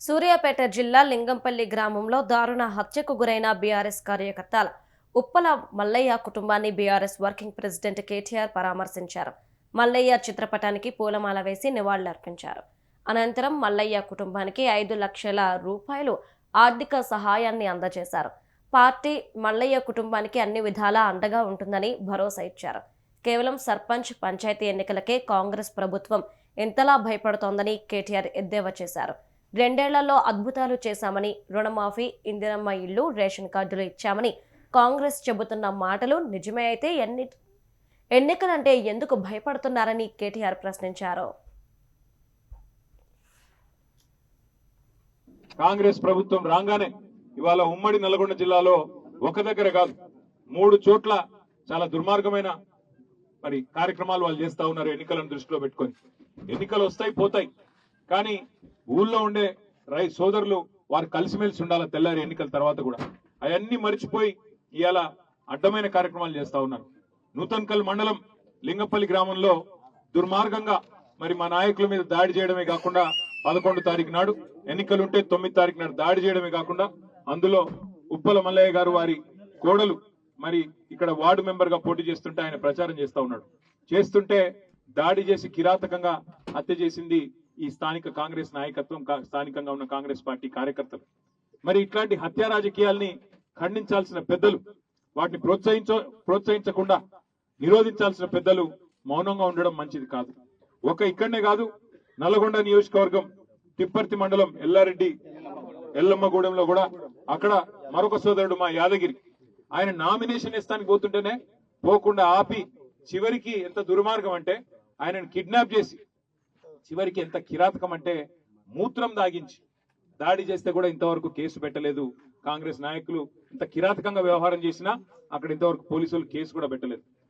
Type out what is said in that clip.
సూర్యాపేట జిల్లా లింగంపల్లి గ్రామంలో దారుణ హత్యకు గురైన బీఆర్ఎస్ కార్యకర్తల ఉప్పల మల్లయ్య కుటుంబాన్ని బీఆర్ఎస్ వర్కింగ్ ప్రెసిడెంట్ కేటీఆర్ పరామర్శించారు. మల్లయ్య చిత్రపటానికి పూలమాల వేసి నివాళులర్పించారు. అనంతరం మల్లయ్య కుటుంబానికి ఐదు లక్షల రూపాయలు ఆర్థిక సహాయాన్ని అందజేశారు. పార్టీ మల్లయ్య కుటుంబానికి అన్ని విధాలా అండగా ఉంటుందని భరోసా ఇచ్చారు. కేవలం సర్పంచ్ పంచాయతీ ఎన్నికలకే కాంగ్రెస్ ప్రభుత్వం ఎంతలా భయపడుతోందని కేటీఆర్ ఎద్దేవా చేశారు. రెండేళ్ళలో అద్భుతాలు చేశామని రుణమాఫీ ఇందిరమ్మ ఇల్లు రేషన్ కార్డులు ఇచ్చామని కాంగ్రెస్ చెబుతున్న మాటలు నిజమే అయితే ఎన్ని ఎన్నికలంటే ఎందుకు భయపడుతున్నారని కేటీఆర్ ప్రశ్నించారు. కాంగ్రెస్ ప్రభుత్వం రాగానే ఇవాళ ఉమ్మడి నల్గొండ జిల్లాలో ఒక దగ్గర కాదు మూడు చోట్ల చాలా దుర్మార్గమైన మరి కార్యక్రమాలు వాళ్ళు చేస్తా ఉన్నారు ఎన్నికలను దృష్టిలో పెట్టుకొని. ఎన్నికలు వస్తాయి పోతాయి. కానీ ఊళ్ళో ఉండే రై సోదరులు వారు కలిసిమెలిసి ఉండాలి తెల్లారి ఎన్నికల తర్వాత కూడా? అవన్నీ మర్చిపోయి ఇవాళ అడ్డమైన కార్యక్రమాలు చేస్తా ఉన్నారు. నూతన్కల్ మండలం లింగపల్లి గ్రామంలో దుర్మార్గంగా మరి మా నాయకుల మీద దాడి చేయడమే కాకుండా పదకొండు తారీఖు నాడు ఎన్నికలు ఉంటే తొమ్మిది తారీఖు నాడు దాడి చేయడమే కాకుండా అందులో ఉప్పల మల్లయ్య గారు వారి కోడలు మరి ఇక్కడ వార్డు మెంబర్గా పోటీ చేస్తుంటే ఆయన ప్రచారం చేస్తా ఉన్నాడు. చేస్తుంటే దాడి చేసి కిరాతకంగా హత్య చేసింది ఈ స్థానిక కాంగ్రెస్ నాయకత్వం స్థానికంగా ఉన్న కాంగ్రెస్ పార్టీ కార్యకర్తలు. మరి ఇట్లాంటి హత్యా రాజకీయాల్ని ఖండించాల్సిన పెద్దలు వాటిని ప్రోత్సహించ ప్రోత్సహించకుండా నిరోధించాల్సిన పెద్దలు మౌనంగా ఉండడం మంచిది కాదు. ఒక ఇక్కడనే కాదు నల్గొండ నియోజకవర్గం తిప్పర్తి మండలం ఎల్లారెడ్డి ఎల్లమ్మగూడెంలో కూడా అక్కడ మరొక సోదరుడు మా యాదగిరి. ఆయన నామినేషన్ ఇస్తానికి పోతుంటేనే పోకుండా ఆపి చివరికి ఎంత దుర్మార్గం అంటే ఆయనను కిడ్నాప్ చేసి చివరికి ఎంత కిరాతకం అంటే మూత్రం దాగించి దాడి చేస్తే కూడా ఇంతవరకు కేసు పెట్టలేదు. కాంగ్రెస్ నాయకులు ఇంత కిరాతకంగా వ్యవహారం చేసినా అక్కడ ఇంతవరకు పోలీసులు కేసు కూడా పెట్టలేదు.